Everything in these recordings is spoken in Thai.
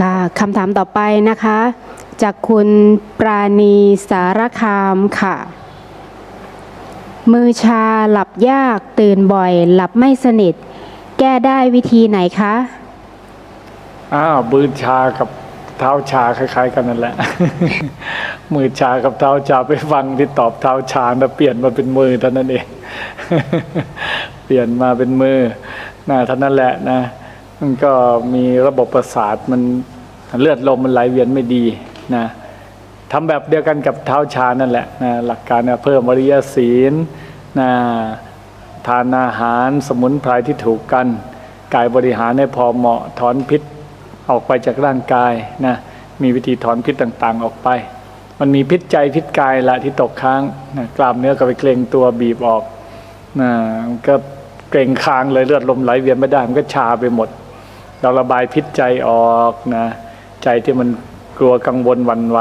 ค่ะคำถามต่อไปนะคะ จากคุณปราณีสารคามค่ะ มือชาหลับยากตื่นบ่อย หลับไม่สนิท แก้ได้วิธีไหนคะอ้าวมือชากับเท้าชาคล้าย ๆ กันนั่นแหละ มือชากับเท้าชาไปฟังที่ตอบเท้าชาแล้วเปลี่ยนมาเป็นมือเท่านั้นเอง เปลี่ยนมาเป็นมือนะเท่านั้นแหละนะ มันก็มีระบบประสาทมันเลือดลมมันไหลเวียนไม่ดีนะทำแบบเดียวกันกับเท้าชานั่นแหละนะหลักการนะเพิ่มอริยศีลนะทานอาหารสมุนไพรที่ถูกกัน กายบริหารให้พอเหมาะถอนพิษออกไปจากร่างกายนะมีวิธีถอนพิษต่างๆออกไป มันมีพิษใจพิษกายละที่ตกค้างนะกล้ามเนื้อก็ไปเกรงตัวบีบออกนะก็เกรงค้างเลยเลือดลมไหลเวียนไม่ได้มันก็ชาไปหมด เราระบายพิษใจออกนะใจที่มันกลัวกังวลหวั่นไหว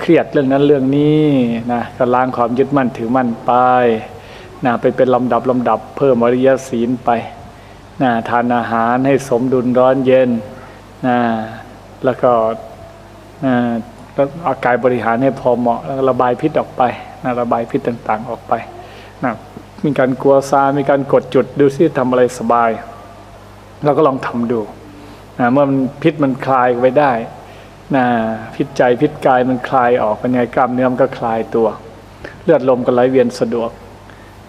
เครียดเรื่องนั้นเรื่องนี้นะก็ล้างความยึดมั่นถือมั่นไปนะไปเป็นลำดับลำดับเพิ่มอริยศีลไปนะทานอาหารให้สมดุลร้อนเย็นนะแล้วก็นะแล้วอากายบริหารให้พอเหมาะแล้วระบายพิษออกไปนะระบายพิษต่างๆออกไปนะมีการกลัวซา มีการกดจุดดูซิทำอะไรสบาย เราก็ลองทำดูนะเมื่อมันพิษมันคลายไปได้นะพิษใจพิษกายมันคลายออกเป็นไงกล้ามเนื้อมันก็คลายตัว เลือดลมก็ไหลเวียนสะดวก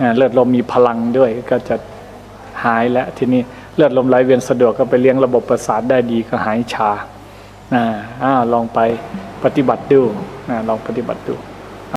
นะเลือดลมมีพลังด้วยก็จะหายแล้วทีนี้เลือดลมไหลเวียนสะดวกก็ไปเลี้ยงระบบประสาทได้ดีก็หายชานะอ้าวลองไปปฏิบัติดูนะลองปฏิบัติดู